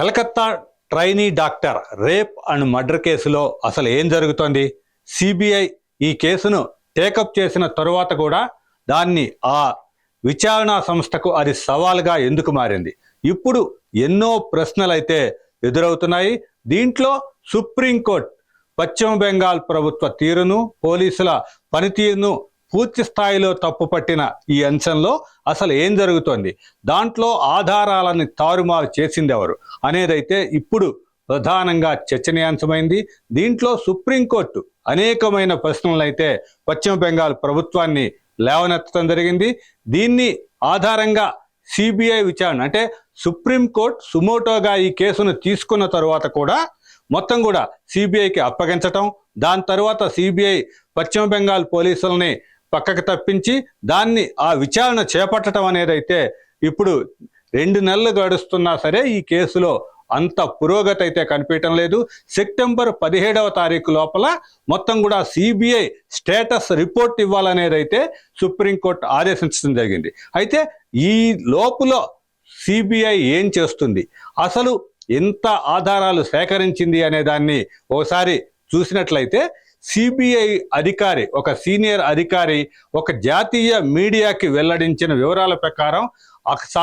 Calcutta trainee doctor rape and murder కేసులో అసలు ఏం జరుగుతోంది? సిబిఐ ఈ కేసును టేకప్ చేసిన తరువాత కూడా దాన్ని ఆ విచారణ సంస్థకు అది సవాల్గా ఎందుకు మారింది? ఇప్పుడు ఎన్నో ప్రశ్నలైతే ఎదురవుతున్నాయి. దీంట్లో సుప్రీంకోర్టు పశ్చిమ బెంగాల్ ప్రభుత్వ తీరును పోలీసుల పనితీరును పూర్తి స్థాయిలో తప్పుపట్టిన ఈ అంశంలో అసలు ఏం జరుగుతోంది? దాంట్లో ఆధారాలని తారుమారు చేసింది ఎవరు అనేదైతే ఇప్పుడు ప్రధానంగా చర్చనీయాంశమైంది. దీంట్లో సుప్రీంకోర్టు అనేకమైన ప్రశ్నలు అయితే పశ్చిమ బెంగాల్ ప్రభుత్వాన్ని లేవనెత్తడం జరిగింది. దీన్ని ఆధారంగా సిబిఐ విచారణ అంటే సుప్రీంకోర్టు సుమోటోగా ఈ కేసును తీసుకున్న తరువాత కూడా మొత్తం కూడా సిబిఐకి అప్పగించటం దాని తర్వాత సిబిఐ పశ్చిమ బెంగాల్ పోలీసుల్ని పక్కకు తప్పించి దాన్ని ఆ విచారణ చేపట్టడం అనేదైతే ఇప్పుడు రెండు నెలలు గడుస్తున్నా సరే ఈ కేసులో అంత పురోగతి అయితే కనిపించడం లేదు. సెప్టెంబర్ పదిహేడవ తారీఖు లోపల మొత్తం కూడా సిబిఐ స్టేటస్ రిపోర్ట్ ఇవ్వాలనేది అయితే సుప్రీంకోర్టు ఆదేశించడం జరిగింది. అయితే ఈ లోపులో సిబిఐ ఏం చేస్తుంది? అసలు ఎంత ఆధారాలు సేకరించింది అనే దాన్ని ఒకసారి చూసినట్లయితే సిబిఐ అధికారి ఒక సీనియర్ అధికారి ఒక జాతీయ మీడియాకి వెల్లడించిన వివరాల ప్రకారం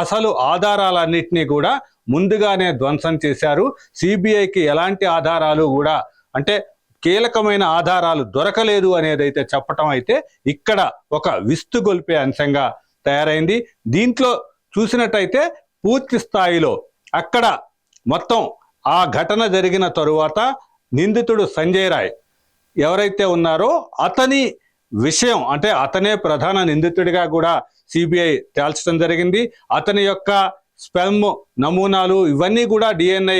అసలు ఆధారాలన్నింటినీ కూడా ముందుగానే ధ్వంసం చేశారు. సిబిఐకి ఎలాంటి ఆధారాలు కూడా అంటే కీలకమైన ఆధారాలు దొరకలేదు అనేది అయితే చెప్పటం అయితే ఇక్కడ ఒక విస్తుగొల్పే అంశంగా తయారైంది. దీంట్లో చూసినట్టయితే పూర్తి స్థాయిలో అక్కడ మొత్తం ఆ ఘటన జరిగిన తరువాత నిందితుడు సంజయ్ రాయ్ ఎవరైతే ఉన్నారో అతని విషయం అంటే అతనే ప్రధాన నిందితుడిగా కూడా సిబిఐ తేల్చడం జరిగింది. అతని యొక్క స్పెమ్ నమూనాలు ఇవన్నీ కూడా డిఎన్ఐ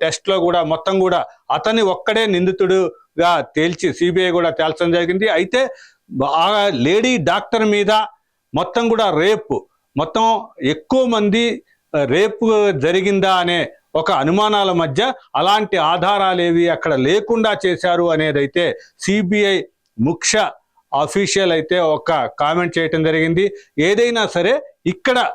టెస్ట్లో కూడా మొత్తం కూడా అతని ఒక్కడే నిందితుడుగా తేల్చి సిబిఐ కూడా తేల్చడం జరిగింది. అయితే ఆ లేడీ డాక్టర్ మీద మొత్తం కూడా రేపు మొత్తం ఎక్కువ మంది రేపు జరిగిందా అనే ఒక అనుమానాల మధ్య అలాంటి ఆధారాలు ఏవి అక్కడ లేకుండా చేశారు అనేదైతే సిబిఐ ముఖ్య అఫీషియల్ అయితే ఒక కామెంట్ చేయటం జరిగింది. ఏదైనా సరే ఇక్కడ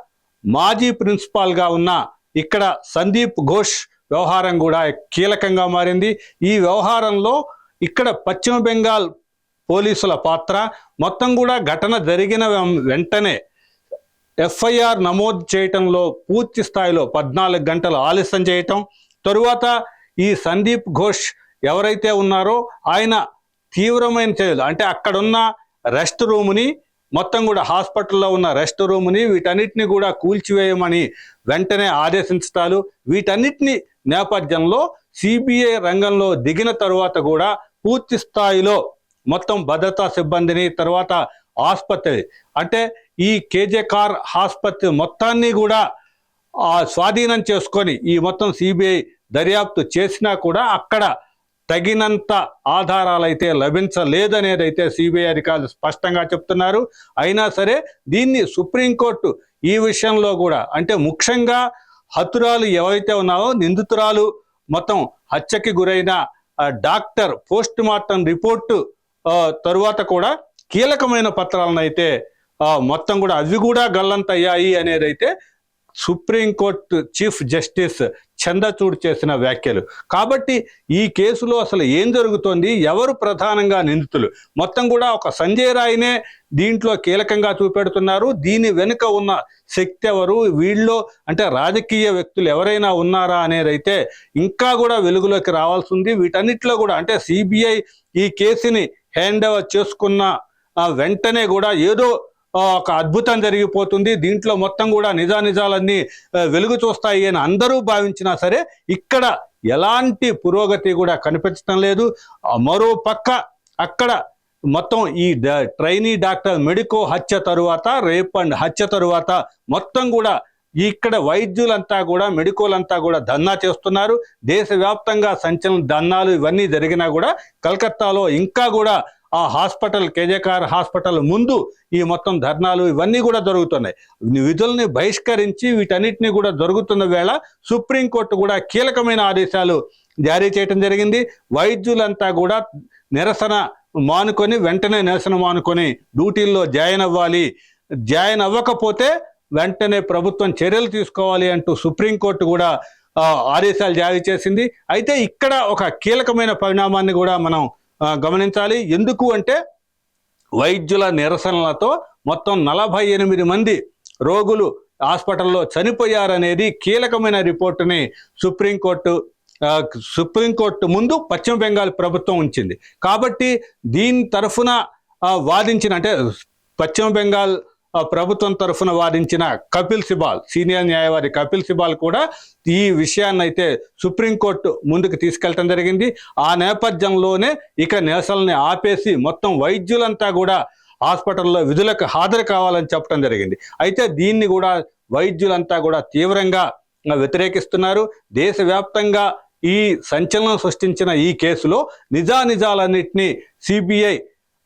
మాజీ ప్రిన్సిపాల్గా ఉన్న ఇక్కడ సందీప్ ఘోష్ వ్యవహారం కూడా కీలకంగా మారింది. ఈ వ్యవహారంలో ఇక్కడ పశ్చిమ బెంగాల్ పోలీసుల పాత్ర మొత్తం కూడా ఘటన జరిగిన వెం- వెంటనే ఎఫ్ఐఆర్ నమోదు చేయటంలో పూర్తి స్థాయిలో పద్నాలుగు గంటలు ఆలస్యం చేయటం తరువాత ఈ సందీప్ ఘోష్ ఎవరైతే ఉన్నారో ఆయన తీవ్రమైన చర్యలు అంటే అక్కడున్న రెస్ట్ రూమ్ని మొత్తం కూడా హాస్పిటల్లో ఉన్న రెస్ట్ రూమ్ని వీటన్నిటిని కూడా కూల్చివేయమని వెంటనే ఆదేశించటాలు వీటన్నిటిని నేపథ్యంలో సిబిఐ రంగంలో దిగిన తరువాత కూడా పూర్తి స్థాయిలో మొత్తం భద్రతా సిబ్బందిని తర్వాత ఆసుపత్రి అంటే ఈ కేజే కార్ ఆసుపత్రి మొత్తాన్ని కూడా స్వాధీనం చేసుకొని ఈ మొత్తం సిబిఐ దర్యాప్తు చేసినా కూడా అక్కడ తగినంత ఆధారాలు అయితే లభించలేదనేది అయితే సిబిఐ అధికారులు స్పష్టంగా చెప్తున్నారు. అయినా సరే దీన్ని సుప్రీంకోర్టు ఈ విషయంలో కూడా అంటే ముఖ్యంగా హతురాలు ఎవరైతే ఉన్నారో నిందితురాలు మొత్తం హత్యకి గురైన డాక్టర్ పోస్ట్ మార్టం రిపోర్టు తరువాత కూడా కీలకమైన పత్రాలను అయితే మొత్తం కూడా అవి కూడా గల్లంతయ్యాయి అనేది అయితే సుప్రీంకోర్టు చీఫ్ జస్టిస్ చంద్రచూడ్ చేసిన వ్యాఖ్యలు. కాబట్టి ఈ కేసులో అసలు ఏం జరుగుతోంది? ఎవరు ప్రధానంగా నిందితులు? మొత్తం కూడా ఒక సంజయ్ రాయ్నే దీంట్లో కీలకంగా చూపెడుతున్నారు. దీని వెనుక ఉన్న శక్తి ఎవరు? వీళ్ళలో అంటే రాజకీయ వ్యక్తులు ఎవరైనా ఉన్నారా అనేది అయితే ఇంకా కూడా వెలుగులోకి రావాల్సి ఉంది. వీటన్నిటిలో కూడా అంటే సిబిఐ ఈ కేసుని హ్యాండ్ ఓవర్ చేసుకున్న వెంటనే కూడా ఏదో ఒక అద్భుతం జరిగిపోతుంది. దీంట్లో మొత్తం కూడా నిజానిజాలన్నీ వెలుగు చూస్తాయి అని అందరూ భావించినా సరే ఇక్కడ ఎలాంటి పురోగతి కూడా కనిపించడం లేదు. మరో పక్క అక్కడ మొత్తం ఈ డ- ట్రైనీ డాక్టర్ మెడికో హత్య తరువాత రేప్ అండ్ హత్య తరువాత మొత్తం కూడా ఇక్కడ వైద్యులంతా కూడా మెడికోలంతా కూడా ధన్నా చేస్తున్నారు. దేశవ్యాప్తంగా సంచలన ధన్నాలు ఇవన్నీ జరిగినా కూడా కలకత్తాలో ఇంకా కూడా ఆ హాస్పిటల్ కేజేకార్ హాస్పిటల్ ముందు ఈ మొత్తం ధర్నాలు ఇవన్నీ కూడా జరుగుతున్నాయి. విధుల్ని బహిష్కరించి వీటన్నిటిని కూడా జరుగుతున్న వేళ సుప్రీంకోర్టు కూడా కీలకమైన ఆదేశాలు జారీ చేయడం జరిగింది. వైద్యులంతా కూడా నిరసన మానుకొని వెంటనే నిరసన మానుకొని డ్యూటీల్లో జాయిన్ అవ్వాలి. జాయిన్ అవ్వకపోతే వెంటనే ప్రభుత్వం చర్యలు తీసుకోవాలి అంటూ సుప్రీంకోర్టు కూడా ఆదేశాలు జారీ చేసింది. అయితే ఇక్కడ ఒక కీలకమైన పరిణామాన్ని కూడా మనం గమనించాలి. ఎందుకు అంటే వైద్యుల నిరసనలతో మొత్తం నలభై ఎనిమిది మంది రోగులు హాస్పిటల్లో చనిపోయారనేది కీలకమైన రిపోర్టుని సుప్రీంకోర్టు సుప్రీంకోర్టు ముందు పశ్చిమ బెంగాల్ ప్రభుత్వం ఉంచింది. కాబట్టి దీని తరఫున వాదించిన అంటే పశ్చిమ బెంగాల్ ప్రభుత్వం తరఫున వాదించిన కపిల్ సిబాల్ సీనియర్ న్యాయవాది కపిల్ సిబాల్ కూడా ఈ విషయాన్ని అయితే సుప్రీంకోర్టు ముందుకు తీసుకెళ్ళటం జరిగింది. ఆ నేపథ్యంలోనే ఇక నిరసనల్ని ఆపేసి మొత్తం వైద్యులంతా కూడా హాస్పిటల్లో విధులకు హాజరు కావాలని చెప్పడం జరిగింది. అయితే దీన్ని కూడా వైద్యులంతా కూడా తీవ్రంగా వ్యతిరేకిస్తున్నారు. దేశవ్యాప్తంగా ఈ సంచలనం సృష్టించిన ఈ కేసులో నిజానిజాలన్నింటినీ సిబిఐ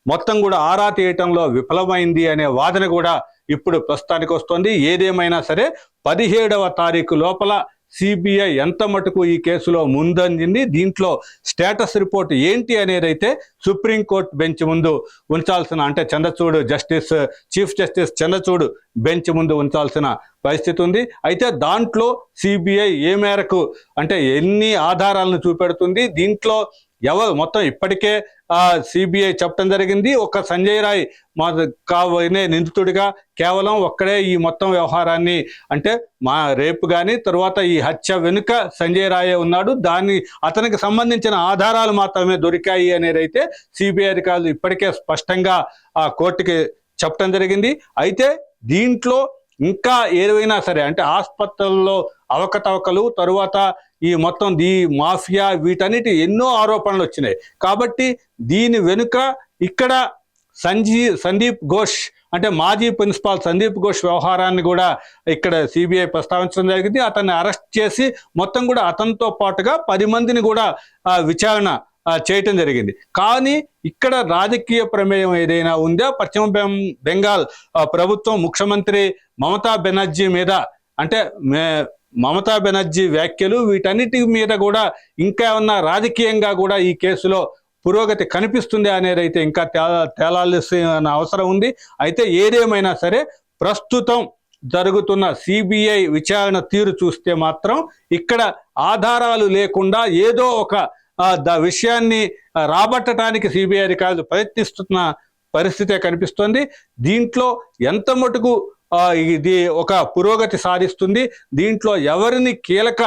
మొత్తం కూడా ఆరా తీయటంలో విఫలమైంది అనే వాదన కూడా ఇప్పుడు ప్రస్తుతానికి వస్తుంది. ఏదేమైనా సరే పదిహేడవ తారీఖు లోపల సిబిఐ ఎంత మటుకు ఈ కేసులో ముందంజింది దీంట్లో స్టేటస్ రిపోర్ట్ ఏంటి అనేది అయితే సుప్రీంకోర్టు బెంచ్ ముందు ఉంచాల్సిన అంటే Chandrachud justice chief justice Chandrachud bench ముందు ఉంచాల్సిన పరిస్థితి ఉంది. అయితే దాంట్లో సిబిఐ ఏ మేరకు అంటే ఎన్ని ఆధారాలను చూపెడుతుంది దీంట్లో ఎవరు? మొత్తం ఇప్పటికే ఆ సిబిఐ చెప్పడం జరిగింది. ఒక సంజయ్ రాయ్ మా కావనే నిందితుడిగా కేవలం ఒక్కడే ఈ మొత్తం వ్యవహారాన్ని అంటే మా రేపు కానీ తర్వాత ఈ హత్య వెనుక సంజయ్ రాయే ఉన్నాడు. దాన్ని అతనికి సంబంధించిన ఆధారాలు మాత్రమే దొరికాయి అనేది అయితే సిబిఐ అధికారులు ఇప్పటికే స్పష్టంగా ఆ కోర్టుకి చెప్పడం జరిగింది. అయితే దీంట్లో ఇంకా ఏవైనా సరే అంటే ఆసుపత్రుల్లో అవకతవకలు తరువాత ఈ మొత్తం దీ మాఫియా వీటన్నిటి ఎన్నో ఆరోపణలు వచ్చినాయి. కాబట్టి దీని వెనుక ఇక్కడ సంజీ సందీప్ ఘోష్ అంటే మాజీ ప్రిన్సిపాల్ సందీప్ ఘోష్ వ్యవహారాన్ని కూడా ఇక్కడ సిబిఐ ప్రస్తావించడం జరిగింది. అతన్ని అరెస్ట్ చేసి మొత్తం కూడా అతనితో పాటుగా పది మందిని కూడా విచారణ చేయటం జరిగింది. కానీ ఇక్కడ రాజకీయ ప్రమేయం ఏదైనా ఉందా? పశ్చిమ బెంగాల్ ప్రభుత్వం ముఖ్యమంత్రి మమతా బెనర్జీ మీద అంటే మే- మమతా బెనర్జీ వ్యాఖ్యలు వీటన్నిటి మీద కూడా ఇంకా ఏమన్నా రాజకీయంగా కూడా ఈ కేసులో పురోగతి కనిపిస్తుంది అనేది అయితే ఇంకా తేలా తేలాల్సిన అవసరం ఉంది. అయితే ఏదేమైనా సరే ప్రస్తుతం జరుగుతున్న సిబిఐ విచారణ తీరు చూస్తే మాత్రం ఇక్కడ ఆధారాలు లేకుండా ఏదో ఒక ద విషయాన్ని రాబట్టడానికి సిబిఐ అధికారులు ప్రయత్నిస్తున్న పరిస్థితే కనిపిస్తోంది. దీంట్లో ఎంత మటుకు ఇది ఒక పురోగతి సాధిస్తుంది. దీంట్లో ఎవరిని కీలక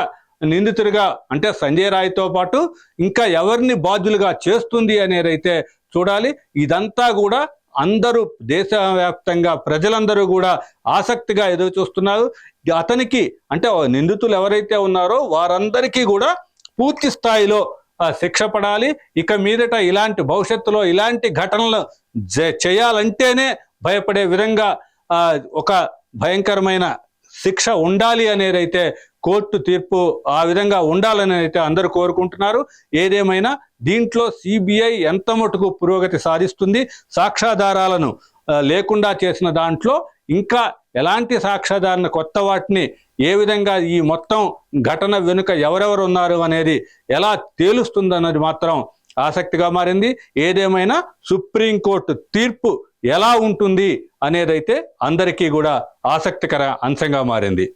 నిందితుడిగా అంటే సంజయ్ రాయ్తో పాటు ఇంకా ఎవరిని బాధ్యులుగా చేస్తుంది అనేదైతే చూడాలి. ఇదంతా కూడా అందరూ దేశవ్యాప్తంగా ప్రజలందరూ కూడా ఆసక్తిగా ఎదురు చూస్తున్నారు. అతనికి అంటే నిందితులు ఎవరైతే ఉన్నారో వారందరికీ కూడా పూర్తి స్థాయిలో శిక్ష పడాలి. ఇక మీదట ఇలాంటి భవిష్యత్తులో ఇలాంటి ఘటనలు చేయాలంటేనే భయపడే విధంగా ఒక భయంకరమైన శిక్ష ఉండాలి అనేదైతే కోర్టు తీర్పు ఆ విధంగా ఉండాలని అయితే అందరూ కోరుకుంటున్నారు. ఏదేమైనా దీంట్లో సిబిఐ ఎంత మటుకు పురోగతి సాధిస్తుంది సాక్ష్యాధారాలను లేకుండా చేసిన దాంట్లో ఇంకా ఎలాంటి సాక్ష్యాధారణ కొత్త వాటిని ఏ విధంగా ఈ మొత్తం ఘటన వెనుక ఎవరెవరు ఉన్నారు అనేది ఎలా తేలుస్తుందన్నది మాత్రం ఆసక్తిగా మారింది. ఏదేమైనా సుప్రీంకోర్టు తీర్పు ఎలా ఉంటుంది అనేదైతే అందరికీ కూడా ఆసక్తికర అంశంగా మారింది.